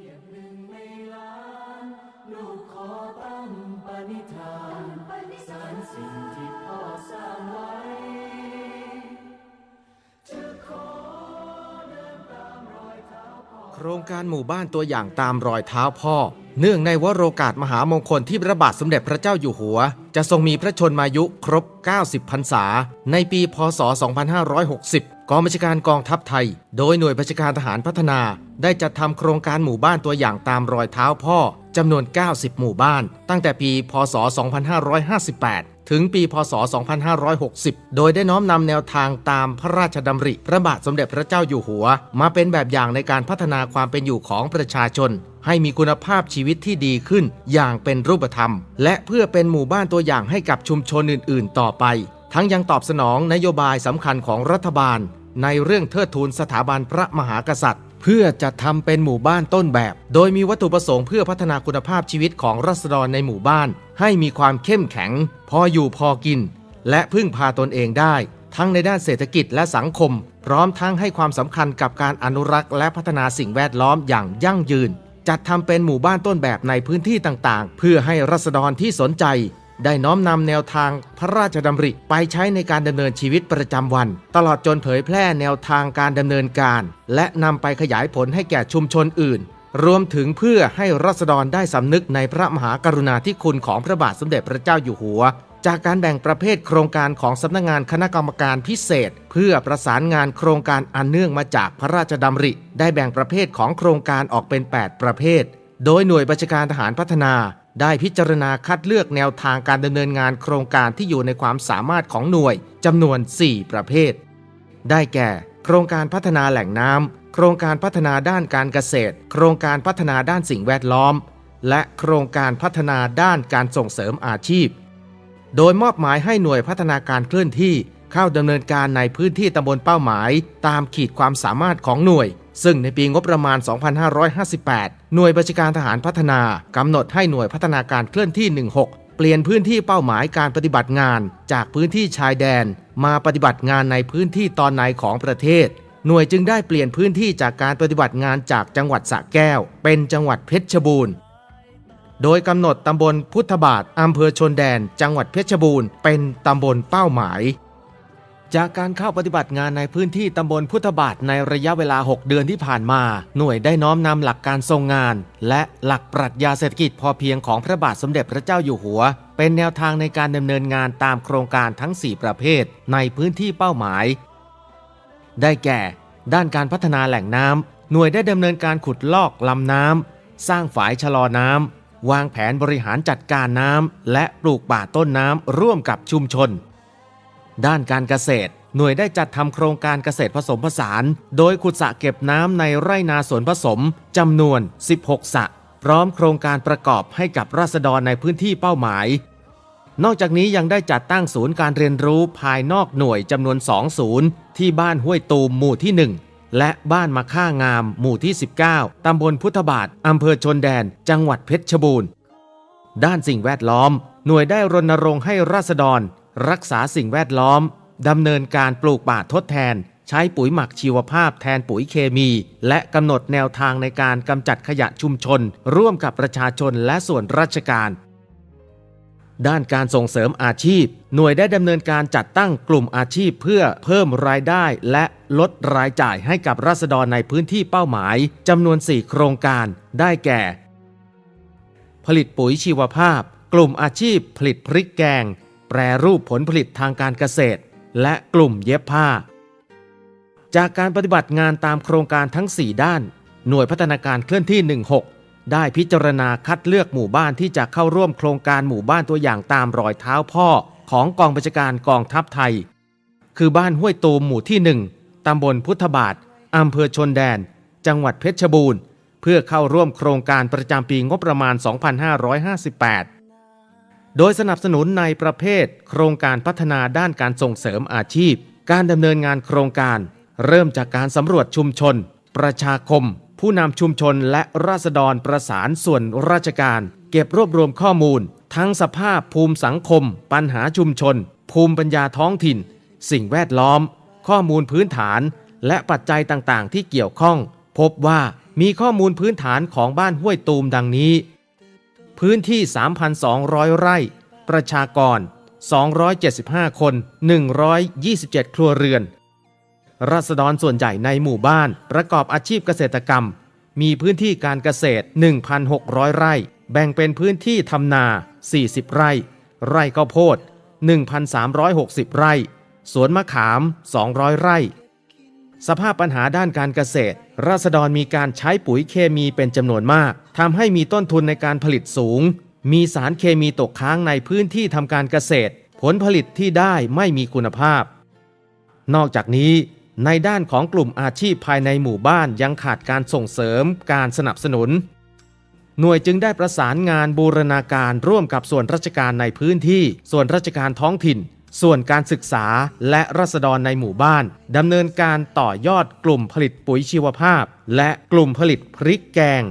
ียงหนึ่งในลูกขอตั้งปณิธานสารสิ่งที่พ่อสร้างไว้ จะขอเดินตามรอยเท้าพ่อ โครงการหมู่บ้านตัวอย่างตามรอยเท้าพ่อ เนื่องในวโรกาสมหามงคลที่พระบาทสมเด็จพระเจ้าอยู่หัว จะทรงมีพระชนมายุครบ 90 พรรษา ในปี พศ 2560 กองบัญชาการกองทัพไทย โดยหน่วยบัญชาการทหารพัฒนา ได้จัดทำโครงการหมู่บ้านตัวอย่างตามรอยเท้าพ่อจำนวน 90 หมู่บ้าน ตั้งแต่ปี พศ 2558 ถึงปี พศ 2560 โดยได้น้อมนำแนวทางตามพระราชดำริ พระบาทสมเด็จพระเจ้าอยู่หัว มาเป็นแบบอย่างในการพัฒนาความเป็นอยู่ของประชาชน ให้มีคุณภาพชีวิตที่ดีขึ้นอย่างเป็นรูปธรรม และเพื่อเป็นหมู่บ้านตัวอย่างให้กับชุมชนอื่น ๆ ต่อไป ทั้งยังตอบสนองนโยบายสำคัญของรัฐบาล ในเรื่องเทิดทูนสถาบันพระมหากษัตริย์ เพื่อจะทำเป็นหมู่บ้านต้นแบบ โดยมีวัตถุประสงค์เพื่อพัฒนาคุณภาพชีวิตของรัษฎรในหมู่บ้าน ให้มีความเข้มแข็ง พออยู่พอกิน และพึ่งพาตนเองได้ ทั้งในด้านเศรษฐกิจและสังคม พร้อมทั้งให้ความสำคัญกับการอนุรักษ์และพัฒนาสิ่งแวดล้อมอย่างยั่งยืนจัดทำเป็นหมู่บ้านต้นแบบในพื้นที่ต่างๆ เพื่อให้รัษฎรที่สนใจ ได้น้อมนำแนวทางพระราชดำริไปใช้ในการดำเนินชีวิตประจำวัน ตลอดจนเผยแพร่แนวทางการดำเนินการ และนำไปขยายผลให้แก่ชุมชนอื่น รวมถึงเพื่อให้รัษฎรได้สำนึกในพระมหากรุณาธิคุณของพระบาทสมเด็จพระเจ้าอยู่หัว จากการแบ่งประเภทโครงการของสำนักงานคณะกรรมการพิเศษ เพื่อประสานงานโครงการอันเนื่องมาจากพระราชดำริ ได้แบ่งประเภทของโครงการออกเป็น 8 ประเภท โดยหน่วยบัญชาการทหารพัฒนา ได้พิจารณาคัดเลือกแนวทางการดำเนินงานโครงการที่อยู่ในความสามารถของหน่วยจำนวน 4 ประเภท ได้แก่ โครงการพัฒนาแหล่งน้ำโครงการพัฒนาด้านการเกษตร โครงการพัฒนาด้านสิ่งแวดล้อม และโครงการพัฒนาด้านการส่งเสริมอาชีพ โดยมอบหมายให้หน่วยพัฒนาการเคลื่อนที่เข้าดำเนินการในพื้นที่ตำบลเป้าหมาย ตามขีดความสามารถของหน่วย ซึ่งในปีงบประมาณ 2558 หน่วยบัญชาการทหารพัฒนากำหนดให้หน่วยพัฒนาการเคลื่อนที่ 16 เปลี่ยนพื้นที่เป้าหมายการปฏิบัติงาน จากพื้นที่ชายแดน มาปฏิบัติงานในพื้นที่ตอนในของประเทศ หน่วยจึงได้เปลี่ยนพื้นที่จากการปฏิบัติงานจากจังหวัดสระแก้ว เป็นจังหวัดเพชรบูรณ์โดยกำหนดตำบลพุทธบาทอำเภอชนแดน จังหวัดเพชรบูรณ์ เป็นตำบลเป้าหมาย จากการเข้าปฏิบัติงานในพื้นที่ตำบลพุทธบาทในระยะเวลา 6 เดือนที่ผ่านมา หน่วยได้น้อมนำหลักการทรงงาน และหลักปรัชญาเศรษฐกิจพอเพียงของพระบาทสมเด็จพระเจ้าอยู่หัว เป็นแนวทางในการดำเนินงานตามโครงการทั้ง 4 ประเภท ในพื้นที่เป้าหมาย ได้แก่ ด้านการพัฒนาแหล่งน้ำหน่วยได้ดำเนินการขุดลอกลำน้ำสร้างฝายชะลอน้ำวางแผนบริหารจัดการน้ำและปลูกป่าต้นน้ำร่วมกับชุมชน ด้านการเกษตร หน่วยได้จัดทำโครงการเกษตรผสมผสาน โดยขุดสระเก็บน้ำในไร่นาสวนผสมจำนวน 16 สระพร้อมโครงการประกอบให้กับราษฎรในพื้นที่เป้าหมาย นอกจากนี้ยังได้จัดตั้งศูนย์การเรียนรู้ภายนอกหน่วยจำนวน 2 ศูนย์ ที่บ้านห้วยตูมหมู่ที่ 1 และบ้านมะค่างาม หมู่ที่ 19 ตำบลพุทธบาทอำเภอชนแดน จังหวัดเพชรบูรณ์ ด้านสิ่งแวดล้อม หน่วยได้รณรงค์ให้ราษฎร รักษาสิ่งแวดล้อมดำเนินการปลูกป่าทดแทน ใช้ปุ๋ยหมักชีวภาพแทนปุ๋ยเคมี และกำหนดแนวทางในการกำจัดขยะชุมชน ร่วมกับประชาชนและส่วนราชการ ด้านการส่งเสริมอาชีพ หน่วยได้ดำเนินการจัดตั้งกลุ่มอาชีพเพื่อเพิ่มรายได้และลดรายจ่ายให้กับราษฎรในพื้นที่เป้าหมายจำนวน 4 โครงการ ได้แก่ ผลิตปุ๋ยชีวภาพ กลุ่มอาชีพ ผลิตพริกแกง แปรรูปผลผลิตทางการเกษตร และกลุ่มเย็บผ้า จากการปฏิบัติงานตามโครงการทั้ง 4 ด้าน หน่วยพัฒนาการเคลื่อนที่ 16 ได้พิจารณาคัดเลือกหมู่บ้านที่จะเข้าร่วมโครงการหมู่บ้านตัวอย่างตามรอยเท้าพ่อของกองบัญชาการกองทัพไทย คือบ้านห้วยตูมหมู่ที่ 1 ตำบลพุทธบาท อำเภอชนแดน จังหวัดเพชรบูรณ์ เพื่อเข้าร่วมโครงการประจำปีงบประมาณ 2558 โดยสนับสนุนในประเภท โครงการพัฒนาด้านการส่งเสริมอาชีพ การดำเนินงานโครงการ เริ่มจากการสำรวจชุมชน ประชาคม ผู้นำชุมชนและราษฎรประสานส่วนราชการ เก็บรวบรวมข้อมูล ทั้งสภาพภูมิสังคม ปัญหาชุมชน ภูมิปัญญาท้องถิ่น สิ่งแวดล้อม ข้อมูลพื้นฐาน และปัจจัยต่างๆ ที่เกี่ยวข้อง พบว่ามีข้อมูลพื้นฐานของบ้านห้วยตูมดังนี้ พื้นที่ 3,200 ไร่ ประชากร 275 คน 127 ครัวเรือน รัษฎรส่วนใหญ่ในหมู่บ้านประกอบอาชีพเกษตรกรรม มีพื้นที่การเกษตร 1,600 ไร่ แบ่งเป็นพื้นที่ทำนา 40 ไร่ ไร่ข้าวโพด 1,360 ไร่ สวนมะขาม 200 ไร่ สภาพปัญหาด้านการเกษตร ราษฎรมีการใช้ปุ๋ยเคมีเป็นจำนวนมากทำให้มีต้นทุนในการผลิตสูง มีสารเคมีตกค้างในพื้นที่ทำการเกษตร ผลผลิตที่ได้ไม่มีคุณภาพ นอกจากนี้ ในด้านของกลุ่มอาชีพภายในหมู่บ้านยังขาดการส่งเสริม การสนับสนุน หน่วยจึงได้ประสานงานบูรณาการร่วมกับส่วนราชการในพื้นที่ ส่วนราชการท้องถิ่น ส่วนการศึกษาและรัษฎรในหมู่บ้านดำเนินการต่อยอดกลุ่มผลิตปุ๋ยชีวภาพ และกลุ่มผลิตพริกแกง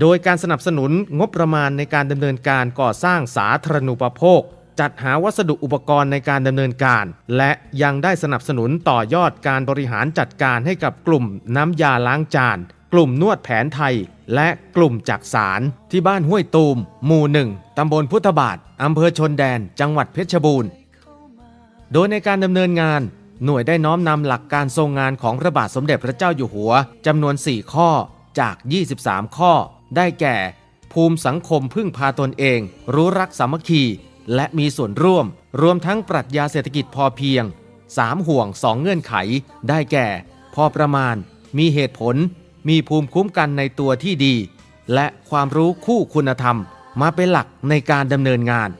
โดยการสนับสนุนงบประมาณในการดำเนินการก่อสร้างสาธารณูปโภค จัดหาวัสดุอุปกรณ์ในการดำเนินการ และยังได้สนับสนุนต่อยอดการบริหารจัดการให้กับกลุ่มน้ำยาล้างจาน กลุ่มนวดแผนไทย และกลุ่มจักสารที่บ้านห้วยตูม หมู่หนึ่งตำบลพุทธบาทอำเภอชนแดน จังหวัดเพชรบูรณ์ โดยในการดำเนินงาน หน่วยได้น้อมนำหลักการทรงงานของพระบาทสมเด็จพระเจ้าอยู่หัวจำนวน 4 ข้อจาก 23 ข้อ ได้แก่ ภูมิสังคมพึ่งพาตนเอง รู้รักสามัคคี และมีส่วนร่วม รวมทั้งปรัชญาเศรษฐกิจพอเพียง 3 ห่วง 2 เงื่อนไข ได้แก่ พอประมาณ มีเหตุผล มีภูมิคุ้มกันในตัวที่ดี และความรู้คู่คุณธรรม มาเป็นหลักในการดำเนินงาน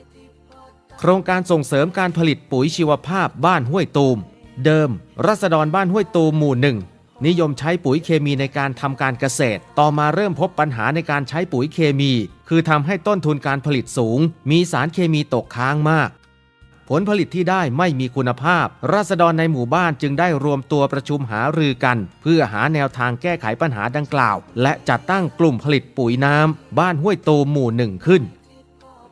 โครงการส่งเสริมการผลิตปุ๋ยชีวภาพบ้านห้วยตูม เดิม รัษฎรบ้านห้วยตูมหมู่หนึ่งนิยมใช้ปุ๋ยเคมีในการทำการเกษตร ต่อมาเริ่มพบปัญหาในการใช้ปุ๋ยเคมี คือทำให้ต้นทุนการผลิตสูง มีสารเคมีตกค้างมาก ผลผลิตที่ได้ไม่มีคุณภาพ ราษฎรในหมู่บ้านจึงได้รวมตัวประชุมหารือกัน เพื่อหาแนวทางแก้ไขปัญหาดังกล่าว และจัดตั้งกลุ่มผลิตปุ๋ยน้ำบ้านห้วยตูหมู่หนึ่งขึ้น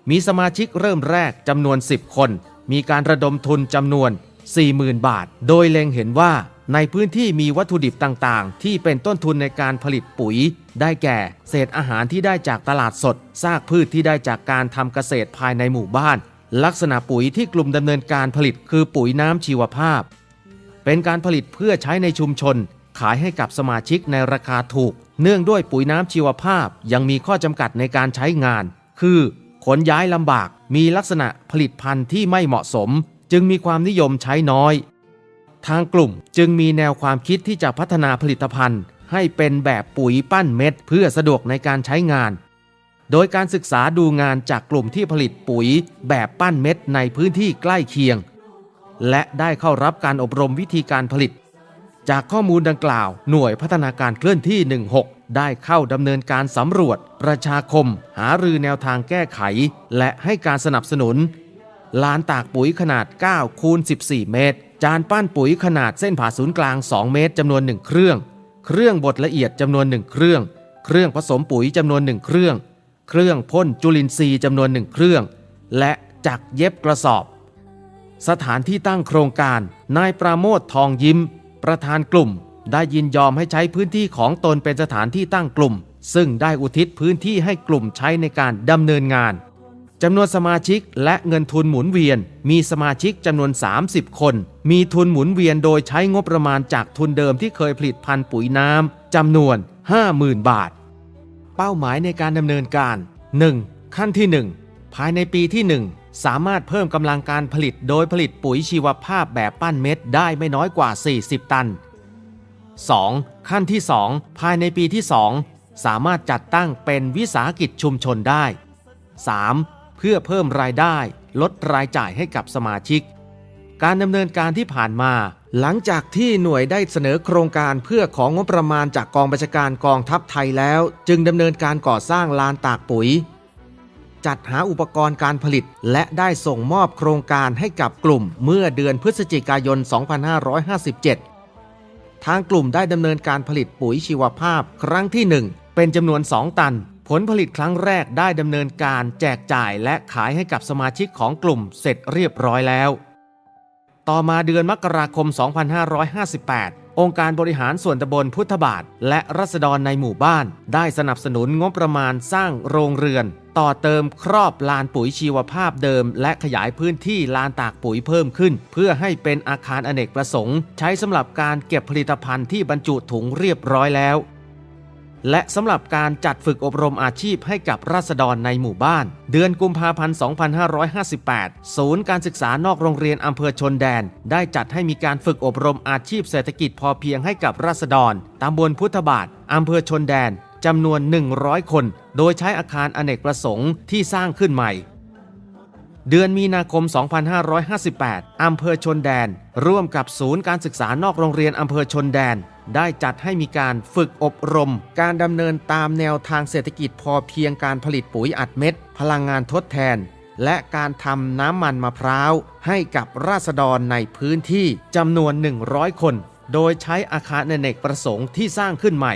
มีสมาชิกเริ่มแรกจำนวน 10 คน มีการระดมทุนจำนวน 40,000 บาท โดยเล็งเห็นว่าในพื้นที่มีวัตถุดิบต่างๆ ที่เป็นต้นทุนในการผลิตปุ๋ย ได้แก่ เศษอาหารที่ได้จากตลาดสด ซากพืชที่ได้จากการทำเกษตรภายในหมู่บ้าน ลักษณะปุ๋ยที่กลุ่มดำเนินการผลิตคือปุ๋ยน้ำชีวภาพ เป็นการผลิตเพื่อใช้ในชุมชน ขายให้กับสมาชิกในราคาถูก เนื่องด้วยปุ๋ยน้ำชีวภาพยังมีข้อจำกัดในการใช้งาน คือ ขนย้ายลำบาก มีลักษณะผลิตภัณฑ์ที่ไม่เหมาะสม จึงมีความนิยมใช้น้อย ทางกลุ่มจึงมีแนวความคิดที่จะพัฒนาผลิตภัณฑ์ ให้เป็นแบบปุ๋ยปั้นเม็ด เพื่อสะดวกในการใช้งาน โดยการศึกษาดูงานจากกลุ่มที่ผลิตปุ๋ย แบบปั้นเม็ดในพื้นที่ใกล้เคียง และได้เข้ารับการอบรมวิธีการผลิต จากข้อมูลดังกล่าว หน่วยพัฒนาการเคลื่อนที่ 16 ได้เข้าดำเนินการสำรวจ ประชาคม หารือแนวทางแก้ไข และให้การสนับสนุน ลานตากปุ๋ยขนาด 9 คูณ 14 เมตร จานปั้นปุ๋ยขนาดเส้นผ่าศูนย์กลาง 2 เมตรจำนวน 1 เครื่อง เครื่องบดละเอียดจำนวน 1 เครื่อง เครื่องผสมปุ๋ยจำนวน 1 เครื่อง เครื่องพ่นจุลินทรีย์จำนวน 1 เครื่อง และจักรเย็บกระสอบ สถานที่ตั้งโครงการ นายปราโมททองยิ้ม ประธานกลุ่ม ได้ยินยอมให้ใช้พื้นที่ของตนเป็นสถานที่ตั้งกลุ่ม ซึ่งได้อุทิศพื้นที่ให้กลุ่มใช้ในการดำเนินงานจำนวนสมาชิกและเงินทุนหมุนเวียน มีสมาชิกจำนวน 30 คน มีทุนหมุนเวียนโดยใช้งบประมาณจากทุนเดิมที่เคยผลิตพันธุ์ปุ๋ยน้ำจำนวน 50,000 บาท เป้าหมายในการดำเนินการ 1. ขั้นที่ 1 ภายในปีที่ 1 สามารถเพิ่มกำลังการผลิตโดยผลิตปุ๋ยชีวภาพแบบปั้นเม็ดได้ไม่น้อยกว่า 40 ตัน 2. ขั้นที่ 2 ภายในปีที่ 2 สามารถจัดตั้งเป็นวิสาหกิจชุมชนได้ 3. เพื่อเพิ่มรายได้ ลดรายจ่ายให้กับสมาชิก การดำเนินการที่ผ่านมา หลังจากที่หน่วยได้เสนอโครงการเพื่อของงบประมาณจากกองบัญชาการกองทัพไทยแล้ว จึงดำเนินการก่อสร้างลานตากปุ๋ย จัดหาอุปกรณ์การผลิต และได้ส่งมอบโครงการให้กับกลุ่มเมื่อเดือนพฤศจิกายน 2557 ทางกลุ่มได้ดำเนินการผลิตปุ๋ยชีวภาพครั้งที่ 1 เป็นจำนวน 2 ตัน ผลผลิตครั้งแรกได้ดำเนินการแจกจ่ายและขายให้กับสมาชิกของกลุ่มเสร็จเรียบร้อยแล้ว ต่อมาเดือนมกราคม 2558 องค์การบริหารส่วนตำบลพุทธบาท และรัษฎรในหมู่บ้าน ได้สนับสนุนงบประมาณสร้างโรงเรือน ต่อเติมครอบลานปุ๋ยชีวภาพเดิม และขยายพื้นที่ลานตากปุ๋ยเพิ่มขึ้น เพื่อให้เป็นอาคารอเนกประสงค์ ใช้สำหรับการเก็บผลิตภัณฑ์ที่บรรจุถุงเรียบร้อยแล้ว และสำหรับการจัดฝึกอบรมอาชีพให้กับราษฎรในหมู่บ้าน เดือนกุมภาพันธ์ 2558 ศูนย์การศึกษานอกโรงเรียนอำเภอชนแดน ได้จัดให้มีการฝึกอบรมอาชีพเศรษฐกิจพอเพียงให้กับราษฎรตำบลพุทธบาทอำเภอชนแดน จำนวน 100 คน โดยใช้อาคารอเนกประสงค์ที่สร้างขึ้นใหม่ เดือนมีนาคม 2558 อำเภอชนแดน ร่วมกับศูนย์การศึกษานอกโรงเรียนอำเภอชนแดน ได้จัดให้มีการฝึกอบรม การดำเนินตามแนวทางเศรษฐกิจพอเพียงการผลิตปุ๋ยอัดเม็ด พลังงานทดแทน และการทำน้ำมันมะพร้าวให้กับราษฎรในพื้นที่จำนวน 100 คน โดยใช้อาคารอเนกประสงค์ที่สร้างขึ้นใหม่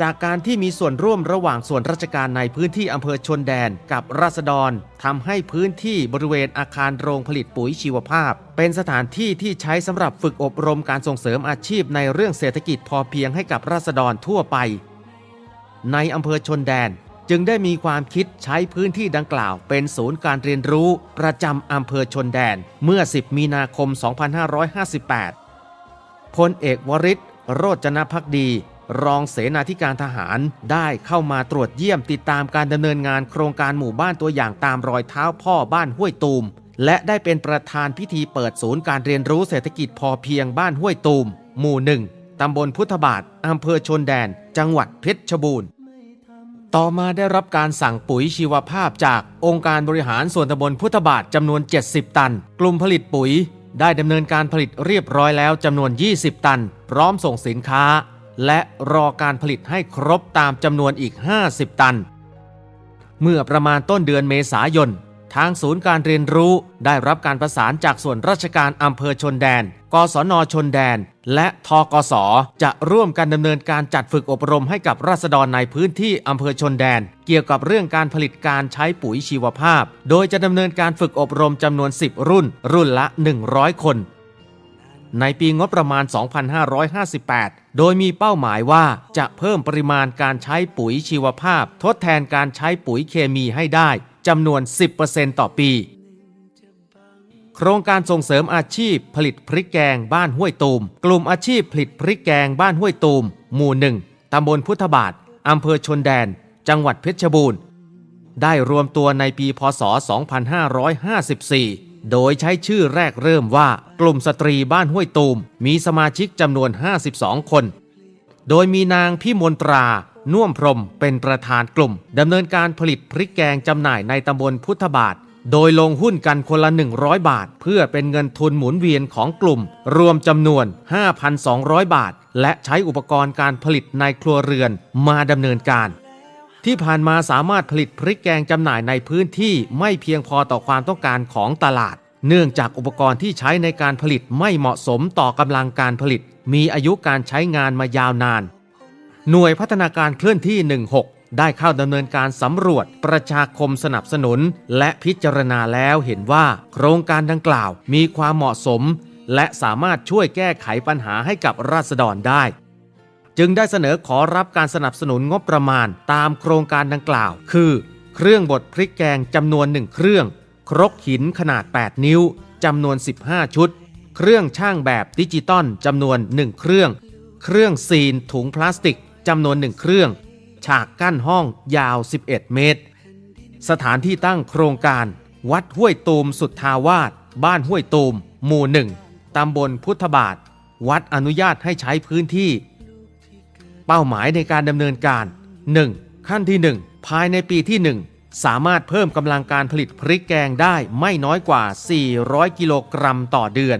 จากการที่มีส่วนร่วมระหว่างส่วนราชการในพื้นที่อำเภอชนแดนกับราษฎรทำให้พื้นที่บริเวณอาคารโรงผลิตปุ๋ยชีวภาพ เป็นสถานที่ที่ใช้สำหรับฝึกอบรมการส่งเสริมอาชีพในเรื่องเศรษฐกิจพอเพียงให้กับราษฎรทั่วไป ในอำเภอชนแดนจึงได้มีความคิดใช้พื้นที่ดังกล่าว เป็นศูนย์การเรียนรู้ ประจำอำเภอชนแดน เมื่อ 10 มีนาคม 2558 พลเอกวริศโรจนพักดี รองเสนาธิการทหารได้เข้ามาตรวจเยี่ยมติดตามการดำเนินงานโครงการหมู่บ้านตัวอย่างตามรอยเท้าพ่อบ้านห้วยตูม และได้เป็นประธานพิธีเปิดศูนย์การเรียนรู้เศรษฐกิจพอเพียงบ้านห้วยตูม หมู่หนึ่งตำบลพุทธบาทอำเภอชนแดน จังหวัดเพชรบูรณ์ต่อมาได้รับการสั่งปุ๋ยชีวภาพจากองค์การบริหารส่วนตำบลพุทธบาทจำนวน 70 ตัน กลุ่มผลิตปุ๋ย ได้ดำเนินการผลิตเรียบร้อยแล้วจำนวน 20 ตัน พร้อมส่งสินค้า และรอการผลิตให้ครบตามจำนวนอีก 50 ตัน เมื่อประมาณต้นเดือนเมษายน ทางศูนย์การเรียนรู้ได้รับการประสานจากส่วนราชการอำเภอชนแดน กศนชนแดน และทกสจะร่วมกันดำเนินการจัดฝึกอบรมให้กับราษฎรในพื้นที่อำเภอชนแดน เกี่ยวกับเรื่องการผลิตการใช้ปุ๋ยชีวภาพ โดยจะดำเนินการฝึกอบรมจำนวน 10 รุ่น รุ่นละ 100 คน ในปีงบประมาณ 2558 โดยมีเป้าหมายว่าจะเพิ่มปริมาณการใช้ปุ๋ยชีวภาพ ทดแทนการใช้ปุ๋ยเคมีให้ได้จำนวน 10%ต่อปี โครงการส่งเสริมอาชีพผลิตพริกแกงบ้านห้วยตูม กลุ่มอาชีพผลิตพริกแกงบ้านห้วยตูม หมู่หนึ่งตำบลพุทธบาทอำเภอชนแดน จังหวัดเพชรบูรณ์ ได้รวมตัวในปีพศ 2554 โดยใช้ชื่อแรกเริ่มว่ากลุ่มสตรีบ้านห้วยตูม มีสมาชิกจำนวน 52 คน โดยมีนางพี่มนตราน่วมพรมเป็นประธานกลุ่มดำเนินการผลิตพริกแกงจำหน่ายในตำบลพุทธบาท โดยลงหุ้นกันคนละ 100 บาท เพื่อเป็นเงินทุนหมุนเวียนของกลุ่ม รวมจำนวน 5,200 บาท และใช้อุปกรณ์การผลิตในครัวเรือนมาดำเนินการ ที่ผ่านมาสามารถผลิตพริกแกงจำหน่ายในพื้นที่ไม่เพียงพอต่อความต้องการของตลาด เนื่องจากอุปกรณ์ที่ใช้ในการผลิตไม่เหมาะสมต่อกำลังการผลิต มีอายุการใช้งานมายาวนาน หน่วยพัฒนาการเคลื่อนที่ 16 ได้เข้าดำเนินการสำรวจประชาคมสนับสนุน และพิจารณาแล้วเห็นว่า โครงการดังกล่าวมีความเหมาะสม และสามารถช่วยแก้ไขปัญหาให้กับราษฎรได้ จึงได้เสนอขอรับการสนับสนุนงบประมาณตามโครงการดังกล่าว คือ เครื่องบดพริกแกงจำนวนหนึ่งเครื่อง ครกหินขนาด 8 นิ้วจำนวน 15 ชุด เครื่องช่างแบบดิจิตอลจำนวน 1 เครื่อง เครื่องซีนถุงพลาสติกจำนวนหนึ่งเครื่อง ฉากกั้นห้องยาว 11 เมตร สถานที่ตั้งโครงการ วัดห้วยตูมสุทธาวาสบ้านห้วยตูม หมู่หนึ่งตำบลพุทธบาท วัดอนุญาตให้ใช้พื้นที่ เป้าหมายในการดำเนินการ 1. ขั้นที่ 1 ภายในปีที่ 1 สามารถเพิ่มกำลังการผลิตพริกแกงได้ไม่น้อยกว่า 400 กิโลกรัมต่อเดือน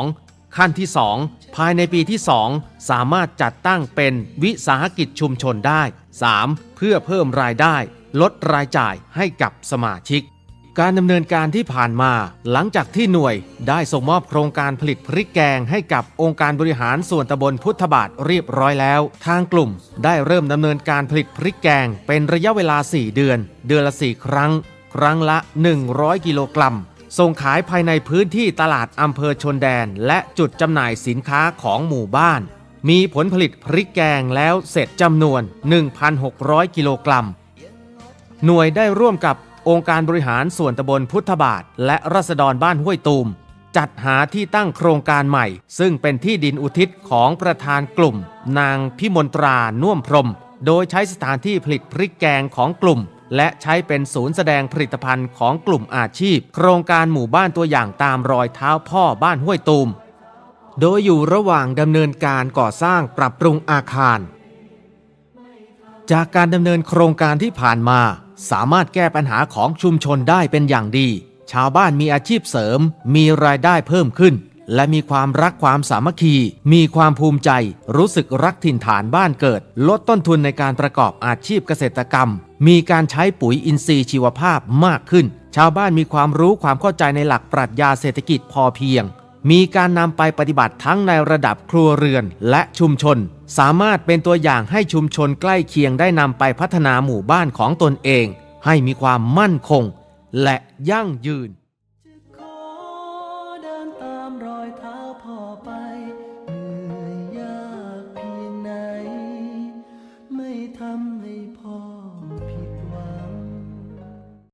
2. ขั้นที่ 2 ภายในปีที่ 2 สามารถจัดตั้งเป็นวิสาหกิจชุมชนได้ 3. เพื่อเพิ่มรายได้ ลดรายจ่ายให้กับสมาชิก การดำเนินการที่ผ่านมา หลังจากที่หน่วยได้ส่งมอบโครงการผลิตพริกแกงให้กับองค์การบริหารส่วนตำบลพุทธบาทเรียบร้อยแล้ว ทางกลุ่มได้เริ่มดำเนินการผลิตพริกแกงเป็นระยะเวลา 4 เดือน เดือนละ 4 ครั้ง ครั้งละ 100 กิโลกรัม ส่งขายภายในพื้นที่ตลาดอำเภอชนแดน และจุดจำหน่ายสินค้าของหมู่บ้าน มีผลผลิตพริกแกงแล้วเสร็จจำนวน 1,600 กิโลกรัมหน่วยได้ร่วมกับ องค์การบริหารส่วนตำบลพุทธบาท และรัษฎรบ้านห้วยตูม จัดหาที่ตั้งโครงการใหม่ ซึ่งเป็นที่ดินอุทิศของประธานกลุ่ม นางพิมนตราน่วมพรหมโดยใช้สถานที่ผลิตพริกแกงของกลุ่ม และใช้เป็นศูนย์แสดงผลิตภัณฑ์ของกลุ่มอาชีพ โครงการหมู่บ้านตัวอย่างตามรอยเท้าพ่อบ้านห้วยตูม โดยอยู่ระหว่างดำเนินการก่อสร้างปรับปรุงอาคาร จากการดำเนินโครงการที่ผ่านมา สามารถแก้ปัญหาของชุมชนได้เป็นอย่างดี ชาวบ้านมีอาชีพเสริม มีรายได้เพิ่มขึ้น และมีความรักความสามัคคี มีความภูมิใจ รู้สึกรักถิ่นฐานบ้านเกิด ลดต้นทุนในการประกอบอาชีพเกษตรกรรม มีการใช้ปุ๋ยอินทรีย์ชีวภาพมากขึ้น ชาวบ้านมีความรู้ความเข้าใจในหลักปรัชญาเศรษฐกิจพอเพียง มีการนำไปปฏิบัติทั้งในระดับครัวเรือนและชุมชน สามารถเป็นตัวอย่างให้ชุมชนใกล้เคียงได้นำไปพัฒนาหมู่บ้านของตนเอง ให้มีความมั่นคง และยั่งยืน